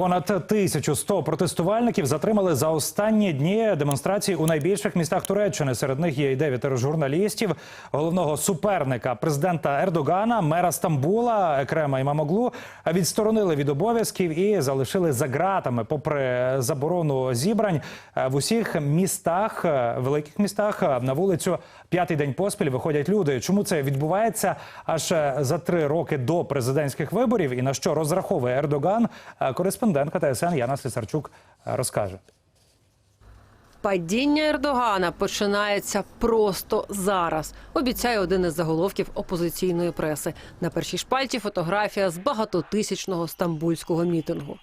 Понад 1100 протестувальників затримали за останні дні демонстрацій у найбільших містах Туреччини. Серед них є й дев'ятеро журналістів, головного суперника президента Ердогана, мера Стамбула Екрема Імамоглу відсторонили від обов'язків і залишили за ґратами, попри заборону зібрань Е, в усіх містах, е, великих містах е, на вулицю п'ятий день поспіль виходять люди. Чому це відбувається аж за три роки до президентських виборів і на що розраховує Ердоган? Е, Кореспондентка ТСН Яна Слісарчук е, розкаже. Падіння Ердогана починається просто зараз. Обіцяє один із заголовків опозиційної преси. На першій шпальті фотографія з багатотисячного стамбульського мітингу.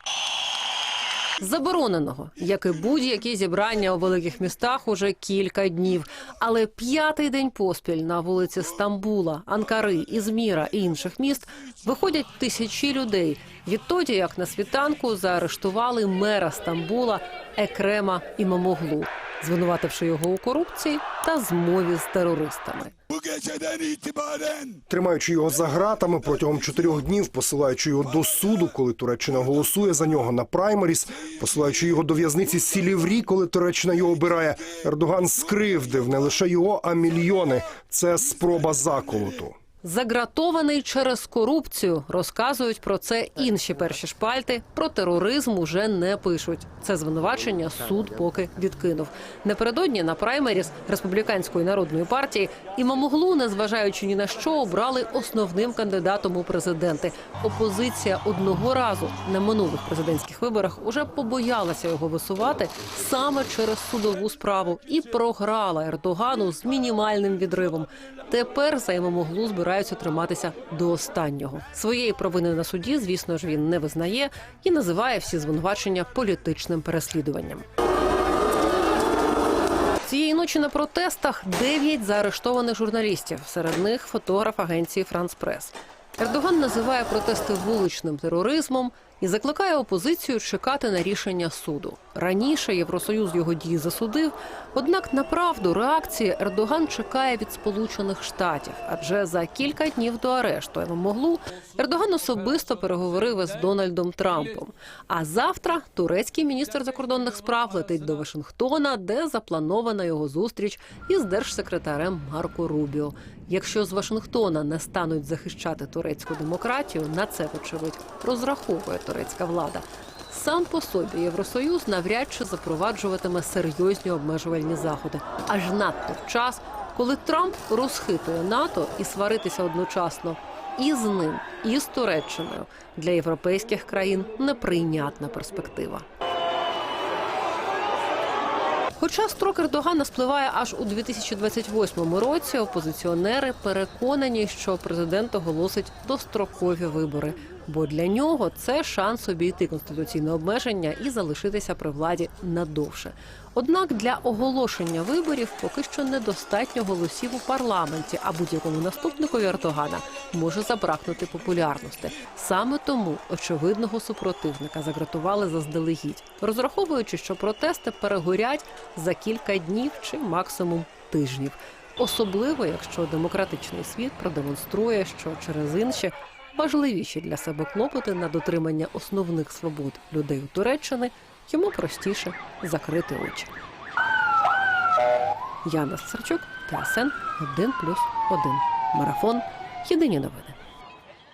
Забороненого, як і будь-які зібрання у великих містах, уже кілька днів. Але п'ятий день поспіль на вулиці Стамбула, Анкари, Ізміра і інших міст виходять тисячі людей. Відтоді, як на світанку, заарештували мера Стамбула Екрема Імамоглу, звинувативши його у корупції та змові з терористами. Bu geceden тримаючи його за гратами протягом чотирьох днів, посилаючи його до суду, коли Туреччина голосує за нього на праймеріс, посилаючи його до в'язниці Сіліврі, коли Туреччина його обирає. Ердоган скривдив не лише його, а мільйони. Це спроба заколоту. Загратований через корупцію розказують про це інші перші шпальти. Про тероризм уже не пишуть. Це звинувачення суд поки відкинув. Напередодні на праймеріс республіканської народної партії Імамоглу, незважаючи ні на що, обрали основним кандидатом у президенти. Опозиція одного разу на минулих президентських виборах уже побоялася його висувати саме через судову справу і програла Ердогану з мінімальним відривом. Тепер за Імамоглу збираються триматися до останнього. Своєї провини на суді, звісно ж, він не визнає і називає всі звинувачення політичним переслідуванням. Цієї ночі на протестах дев'ять заарештованих журналістів. Серед них фотограф агенції Франс Прес. Ердоган називає протести вуличним тероризмом і закликає опозицію чекати на рішення суду. Раніше Євросоюз його дії засудив. Однак на правду реакції Ердоган чекає від Сполучених Штатів, адже за кілька днів до арешту Емомоглу Ердоган особисто переговорив із Дональдом Трампом. А завтра турецький міністр закордонних справ летить до Вашингтона, де запланована його зустріч із держсекретарем Марко Рубіо. Якщо з Вашингтона не стануть захищати турецьку демократію, на це вочевидь розраховує турецька влада. Сам по собі Євросоюз навряд чи запроваджуватиме серйозні обмежувальні заходи, аж надто в час, коли Трамп розхитує НАТО і сваритися одночасно і з ним, і з Туреччиною для європейських країн неприйнятна перспектива. Хоча строк Ердогана спливає аж у 2028 році, опозиціонери переконані, що президент оголосить дострокові вибори. Бо для нього це шанс обійти конституційне обмеження і залишитися при владі надовше. Однак для оголошення виборів поки що недостатньо голосів у парламенті, а будь-якому наступникові Ердогана може забракнути популярності. Саме тому очевидного супротивника загратували заздалегідь, розраховуючи, що протести перегорять за кілька днів чи максимум тижнів. Особливо, якщо демократичний світ продемонструє, що через інші важливіші для себе клопоти на дотримання основних свобод людей у Туреччини, йому простіше закрити очі. Яна Сарчук, ТСН 1+,1. Марафон. Єдині новини.